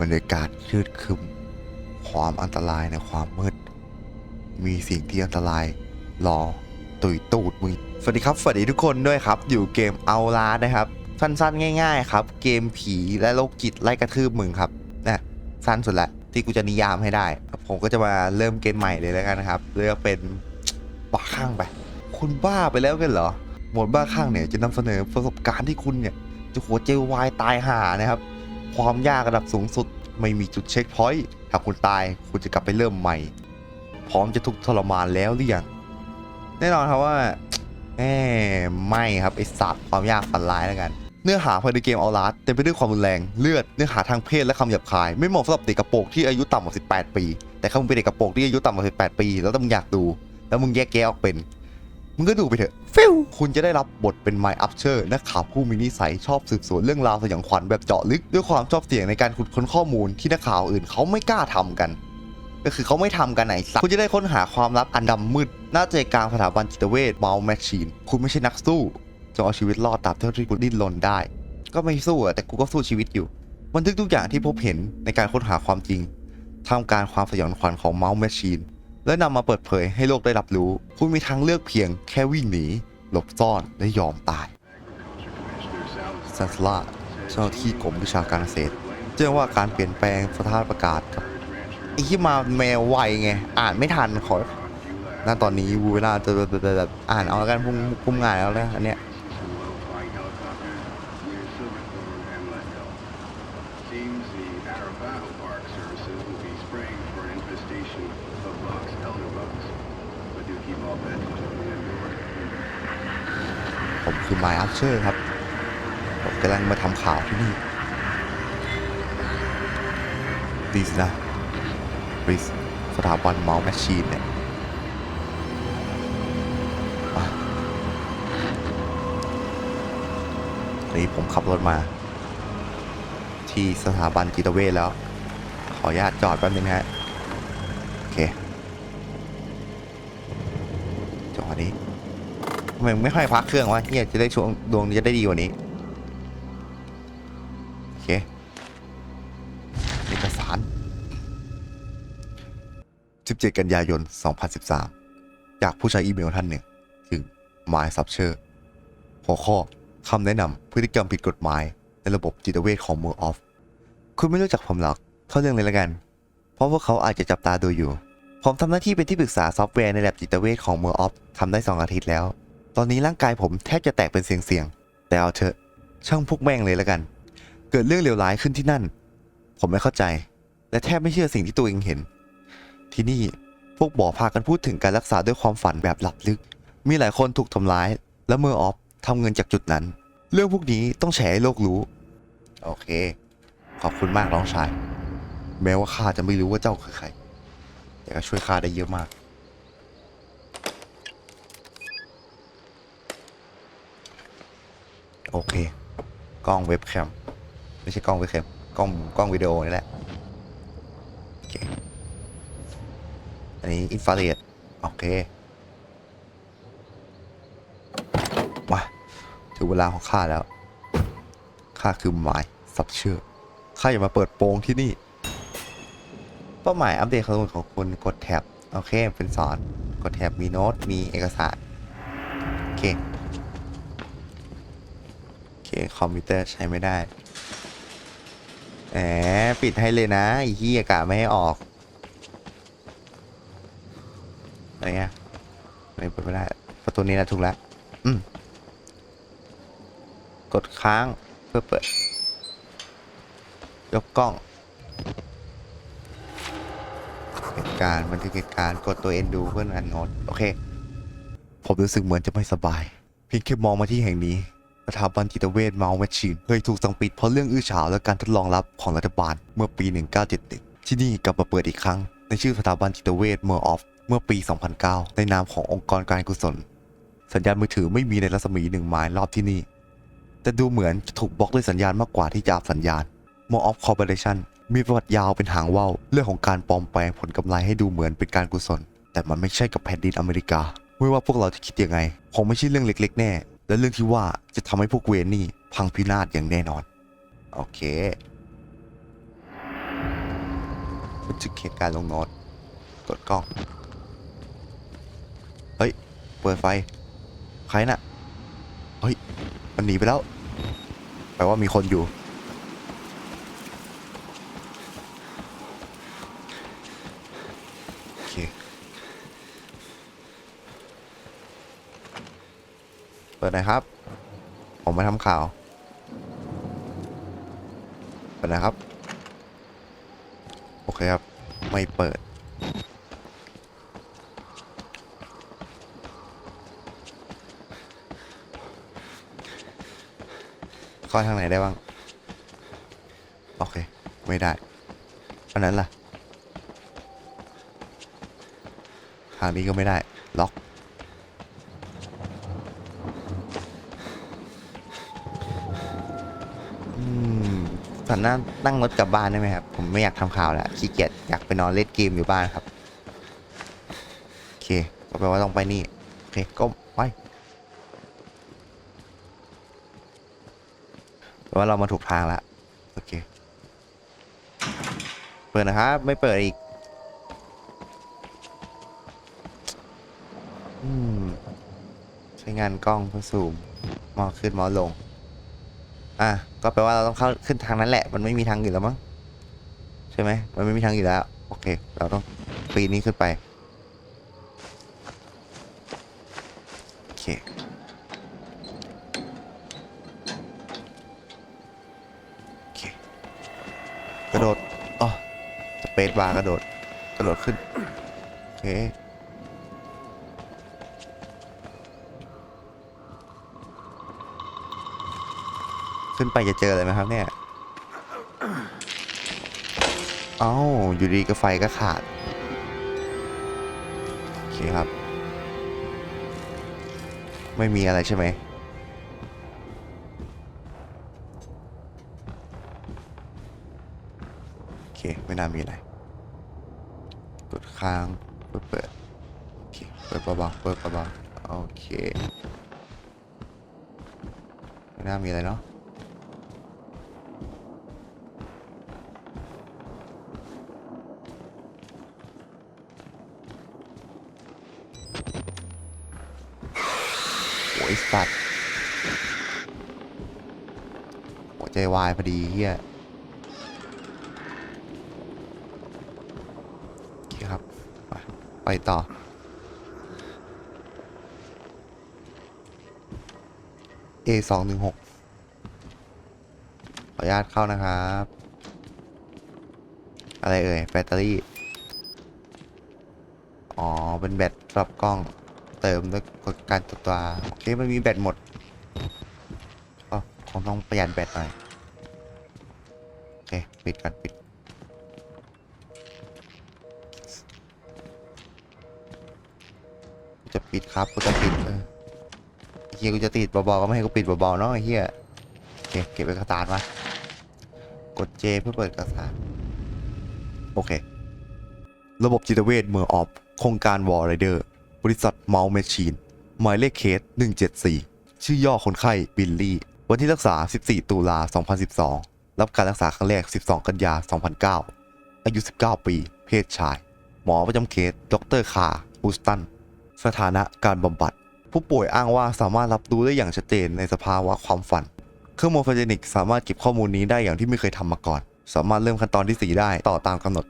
บรรยากาศชืดคึม ความอันตรายในความมืด มีสิ่งที่อันตรายรอตุยตูดมึงสวัสดีครับ สวัสดีทุกคนด้วยครับ อยู่เกมเอาลานะครับ สั้นๆ ง่าย ๆ ครับ เกมผีและโรคจิตไล่กระทืบมึงครับนะสั้นสุดละที่กูจะนิยามให้ได้ ผมก็จะมาเริ่มเกมใหม่เลยแล้วกันนะครับ เลือกเป็นบ้าข้างไป คุณบ้าไปแล้วกันเหรอหมวดบ้าข้างเนี่ยจะนำเสนอประสบการณ์ที่คุณเนี่ยจะหัวใจวายตายห่านะครับ ความยากระดับสูงสุด ไม่มีจุดเช็คพอยต์ถ้าคุณตายคุณจะกลับไปเริ่มใหม่ พร้อมจะทุกข์ทรมานแล้วหรือยังแน่นอนครับว่าแหมไม่ครับไอสัตว์ความยากฝันร้ายแล้วกัน เนื้อหาภายในเกมเอาลาสเต็มไปด้วยความรุนแรงเลือดเนื้อหาทางเพศและคำหยาบคาย ไม่เหมาะสำหรับเด็กกระโปงที่อายุต่ำกว่า 18 ปี แต่ถ้ามึงเป็นเด็กกระโปงที่อายุต่ำกว่า 18 ปี แล้วถ้ามึงอยากดู แล้วมึงแยกแยะออกเป็น มึงก็ดูไปเถอะฟิวคุณจะได้รับบทเป็นไมอัพเชอร์นักข่าวผู้มีนิสัยชอบสืบสวนเรื่องราวสยองขวัญแบบเจาะลึก ด้วยความชอบเสี่ยงในการขุดค้นข้อมูลที่นักข่าวอื่นเขาไม่กล้าทำกัน ก็คือเขาไม่ทำกันไหนสักคุณจะได้ค้นหาความลับอันดำมืดหน้าใจกลางสถาบันจิตเวชเมาแมชชีน คุณไม่ใช่นักสู้จงเอาชีวิตรอดตามเท่าที่คุณดิ้นรนได้ ก็ไม่สู้อะแต่กูก็สู้ชีวิตอยู่บันทึกทุกอย่างที่พบเห็นในการค้นหาความจริงท่ามกลางความสยองขวัญของเมาส์แมชชีน และนำมาเปิดเผยให้โลกได้รับรู้ คุณมีทางเลือกเพียงแค่วิ่งหนี หลบซ่อนและยอมตายซันสลาเจ้าหน้าที่กรมวิชาการเกษตรแจ้งว่าการเปลี่ยนแปลงสถานประกาศครับไอ้ที่มาแมวไวไง อ่านไม่ทันขอณตอนนี้วูเวลาจะแบบอ่านเอาแล้วกันพุ่งพุ่งงานแล้วนะอันเนี้ย เชอร์ครับผมกำลังมาทำข่าวที่นี่ ดีสนะบริสสถาบันเมาส์แมชชีนเนี่ยนนี้ผมขับรถมา ที่สถาบันจิตเวชแล้ว ขออนุญาตจอดแป๊บนึงนะฮะ โอเค จอดนี้ ทำไมมึงไม่ค่อยพักเครื่องวะเฮียจะได้ช่วงดวงจะได้ดีกว่านี้โอเคเอกสาร 17 กันยายน 2013 จากผู้ใช้อีเมลท่านหนึ่ง ถึง My s u b s h e r หัวข้อคำแนะนำพฤติกรรมผิดกฎหมาย ในระบบจิตเวชของ m o r Off คุณไม่รู้จักผมหรอกเข้าเรื่องเลยละกัน เพราะพวกเขาอาจจะจับตาดูอยู่ผมทำหน้าที่เป็นที่ปรึกษาซอฟต์แวร์ในแลบจิตเวชของ m o r Off ทำได้ 2 อาทิตย์แล้ว ตอนนี้ร่างกายผมแทบจะแตกเป็นเสียงๆแต่เอาเถอะช่างพวกแม่งเลยละกัน เกิดเรื่องเลวร้ายขึ้นที่นั่น ผมไม่เข้าใจ และแทบไม่เชื่อสิ่งที่ตัวเองเห็น ที่นี่พวกหมอพากันพูดถึงการรักษาด้วยความฝันแบบหลับลึก มีหลายคนถูกทำร้าย และเมื่อออฟทำเงินจากจุดนั้น เรื่องพวกนี้ต้องแฉให้โลกรู้ โอเค ขอบคุณมากน้องชาย แม้ว่าข้าจะไม่รู้ว่าเจ้าคือใคร แต่ก็ช่วยข้าได้เยอะมาก โอเค กล้องเว็บแคม ไม่ใช่กล้องเว็บแคม กล้องกล้องวิดีโอนี่แหละ โอเค อันนี้อินฟราเรดโอเค มาถึงเวลาของข้าแล้ว ข้าคือหมายสับเชื่อข้าอย่ามาเปิดโปงที่นี่ เป้าหมายอัปเดตข้อมูลของคุณกดแท็บ โอเค เป็นสอน กดแท็บมีโน้ต มีเอกสาร โอเค คคอมพิวเตอร์ใช้ไม่ได้แหมปิดให้เลยนะไอ้ที่อากาศไม่ให้ออกอะไรเงี้ยไม่เปิดไม่ได้ ประตูนี้นะถูกแล้วอืมกดค้างเพื่อเปิด ยกกล้องเหตุการณ์บันทึกเหตุการณ์กดตัวเอ็นดูเพื่อนอันน้ตโอเค ผมรู้สึกเหมือนจะไม่สบาย เพียงแค่มองมาที่แห่งนี้ สถาบันจิตเวชเมาแมชชีนเคยถูกสั่งปิดเพราะเรื่องอื้อฉาวและการทดลองลับของรัฐบาลเมื่อปี 1971 ที่นี่กลับมาเปิดอีกครั้ง ในชื่อสถาบันจิตเวชเมอร์ออฟเมื่อปี 2009 ในนามขององค์กรการกุศล สัญญาณมือถือไม่มีในรัศมีหนึ่งไมล์รอบที่นี่ แต่ดูเหมือนจะถูกบล็อกด้วยสัญญาณมากกว่าที่จะอับสัญญาณ m o r of Corporation มีประวัติยาวเป็นหางว่าวเรื่องของการปลอมแปลงผลกำไรให้ดูเหมือนเป็นการกุศล แต่มันไม่ใช่กับแผ่นดินอเมริกา ไม่ว่าพวกเราจะคิดยังไงคงไม่ใช่เรื่องเล็ก ๆ แน่ และเรื่องที่ว่าจะทำให้พวกเวนนี่พังพินาศอย่างแน่นอน โอเคบันทึกเหตุการณ์ลงโน้ตกดกล้อง เฮ้ย เปิดไฟ ใครน่ะ เฮ้ย มันหนีไปแล้ว แปลว่ามีคนอยู่ โอเค เปิดนะครับ ผมมาทำข่าว เปิดนะครับ โอเคครับ ไม่เปิด เข้าทางไหนได้บ้าง โอเค ไม่ได้อันนั้นล่ะ ทางนี้ก็ไม่ได้ ล็อก มตอนนั่งนั่งรถกลับบ้านได้ไหมครับ ผมไม่อยากทำข่าวแล้วขี้เกียจอยากไปนอนเล่นเกมอยู่บ้านครับ โอเค ก็แปลว่าต้องไปนี่ โอเคก็ไปแปลว่าเรามาถูกทางแล้วโอเค เปิดนะครับ ไม่เปิดอีก อืม ใช้งานกล้องเพื่อซูมมองขึ้นมองลง อะก็แปลว่าเราต้องเข้าขึ้นทางนั้นแหละ มันไม่มีทางอื่นแล้วมั้งใช่ไหมมันไม่มีทางอื่นแล้ว โอเค เราต้องปีนนี้ขึ้นไป โอเค โอเค กระโดดอ๋อสเปซบาร์กระโดด กระโดดขึ้น โอเค ขึ้นไปจะเจออะไรไหมครับเนี่ย เอ้า อยู่ดีก็ไฟก็ขาด โอเคครับ ไม่มีอะไรใช่ไหมโอเค ไม่น่ามีอะไร กดค้างเปิดเปิดโอเค เปิดเบาๆเปิดเบาๆโอเค ไม่น่ามีอะไรเนาะ อ้ยสัตว์หัวใจวายพอดีเฮียโอเคครับ ไปไปต่อ A สองหนึ่งหกขออนุญาตเข้านะครับ อะไรเอ่ย แบตเตอรี่ อ๋อ เป็นแบตสำหรับกล้อง เติมด้วยกดการตัวตัวโอเคมันมีแบตหมดก็คงต้องประหยัดแบตหน่อยโอเคปิดกันปิดจะปิดครับกูจะปิดเออไอ้เฮียกูจะติดเบาๆก็ไม่ให้กูปิดเบาๆเนาะไอ้เฮียโอเคเก็บเอกสารมากด J เพื่อเปิดเอกสารโอเค ระบบจิตเวชเมืองออฟโครงการวอร์ไรเดอร์ บริษัทเมาส์แมชชีน หมายเลขเคส 174 ชื่อย่อคนไข้บิลลี่ วันที่รักษา 14 ตุลา 2012 รับการรักษาครั้งแรก 12 กันยา 2009 อายุ 19 ปี เพศชาย หมอประจำเคส ดรคาร์ฮูสตัน สถานะการบำบัด ผู้ป่วยอ้างว่าสามารถรับรู้ได้อย่างชัดเจนในสภาวะความฝัน เครื่องโมฟาเจนิกสามารถเก็บข้อมูลนี้ได้อย่างที่ไม่เคยทำมาก่อน สามารถเริ่มขั้นตอนที่ 4 ได้ต่อตามกำหนด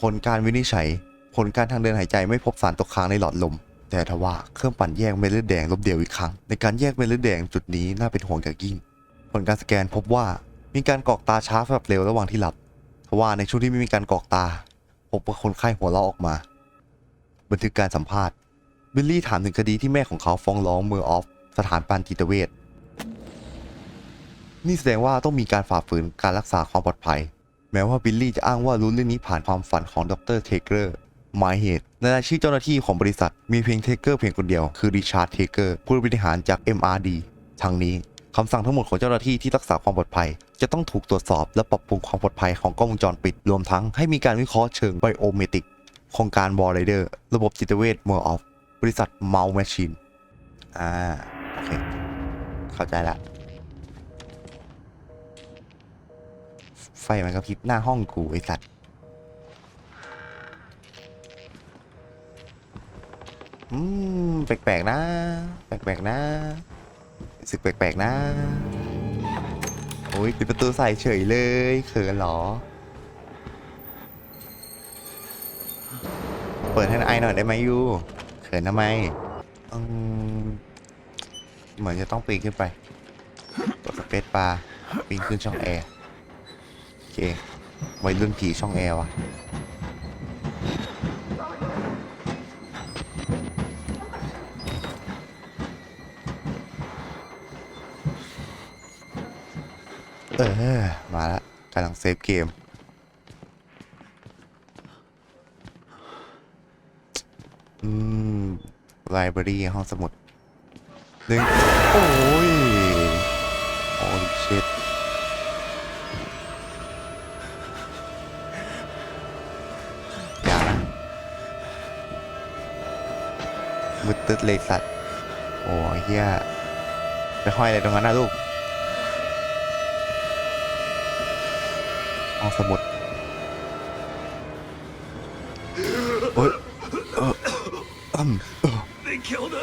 ผลการวินิจฉัย ผลการทางเดินหายใจไม่พบสารตกค้างในหลอดลม แต่ทว่าเครื่องปั่นแยกเม็ดเลือดแดงลบเดียวอีกครั้ง ในการแยกเม็ดเลือดแดงจุดนี้น่าเป็นห่วงอย่างยิ่ง ผลการสแกนพบว่ามีการกรอกตาช้าแบบเร็วระหว่างที่หลับทว่าในช่วงที่ไม่มีการกรอกตาพบว่าคนไข้หัวเราะออกมา บันทึกการสัมภาษณ์บิลลี่ถามถึงคดีที่แม่ของเขาฟ้องร้องเมอร์ออฟสถานปันจิตเวชนี่แสดงว่าต้องมีการฝ่าฝืนการรักษาความปลอดภัย แม้ว่าบิลลี่จะอ้างว่ารู้เรื่องนี้ผ่านความฝันของดรเทเกอร์ หมายเหตุในรายชื่อเจ้าหน้าที่ของบริษัทมีเพียงเทเกอร์เพียงคนเดียวคือริชาร์ดเทเกอร์ผู้บริหารจาก MRD ทั้งนี้คำสั่งทั้งหมดของเจ้าหน้าที่ที่รักษาความปลอดภัย จะต้องถูกตรวจสอบและปรับปรุงความปลอดภัยของกล้องวงจรปิด รวมทั้งให้มีการวิเคราะห์เชิงไบโอเมติกโครงการวอร์ไรเดอร์ระบบจิตเวชเมอร์ออฟบริษัทเมาส์แมชชีนอ่าโอเคเข้าใจละไฟมันกระพริบหน้าห้องกูไอสัตว์ อืม แปลกๆนะ แปลกๆนะสึกแปลกๆนะ โอ้ยปิดประตูใส่เฉยเลยเขินหรอ เปิดให้ไอหน่อยได้ไหมยูเขินทำไมอืมเหมือนจะต้องปีนขึ้นไปกดสเปซบาปีนขึ้นช่องแอร์โอเควัยรุ่นผีช่องแอร์วะ ออมาแล้วกำลังเซฟเกม อืมไลบรารีห้องสมุดหนึ่งโอ้ยโอ้ยชิตอย่านะมืดตึ๊ดเลยสัตว์ โอ้ยเฮียไปห้อยอะไรตรงนั้นนะลูก ห้องสมุดโอ้ยเอออืมเออ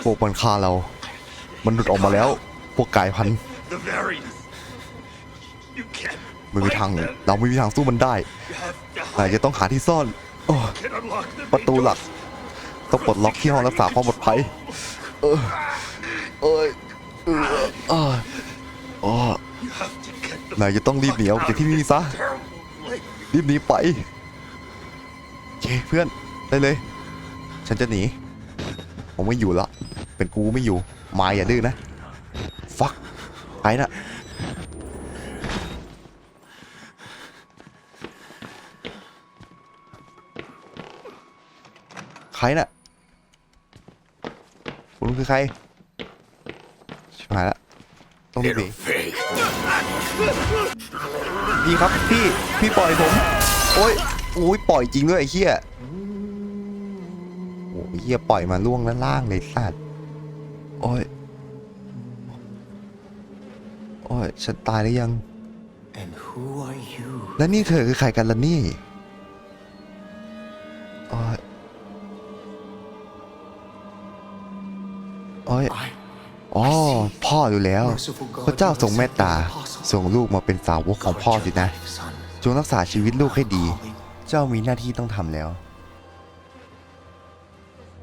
พวกมันฆ่าเรา มันหลุดออกมาแล้ว พวกกายพันธุ์ไม่มีทาง เราไม่มีทางสู้มันได้ You have to นจะต้องหาที่ซ่อนโอ้ประตูหลัก ต้องปลดล็อกที่ห้องรักษาความปลอดภัย เออเอยเออเอออ๋อนายจะต้องรีบหนีออกจากที่นี่ซะ รีบหนีไปเคเพื่อนได้เลย ฉันจะหนีผมไม่อยู่ละเป็นกูไม่อยู่มาอย่าดื้อนะฟักไปนะใครน่ะคุณคือใครชิบหายละ ต้องรีบหนี Fake. พี่ครับพี่พี่ปล่อยผม โอ้ยโอ้ยปล่อยจริงด้วยไอ้เหี้ยโอ้ยเหี้ยปล่อยมาล่วงด้านล่างเลยสัตว์โอ้ยโอ้ยฉันตายหรือยัง And who are you? แล้วนี่เธอคือใครกันล่ะนี่ ออยู่แล้ว พระเจ้าทรงเมตตาส่งลูกมาเป็นสาวกของพ่อสินะ จงรักษาชีวิตลูกให้ดี เจ้ามีหน้าที่ต้องทำแล้ว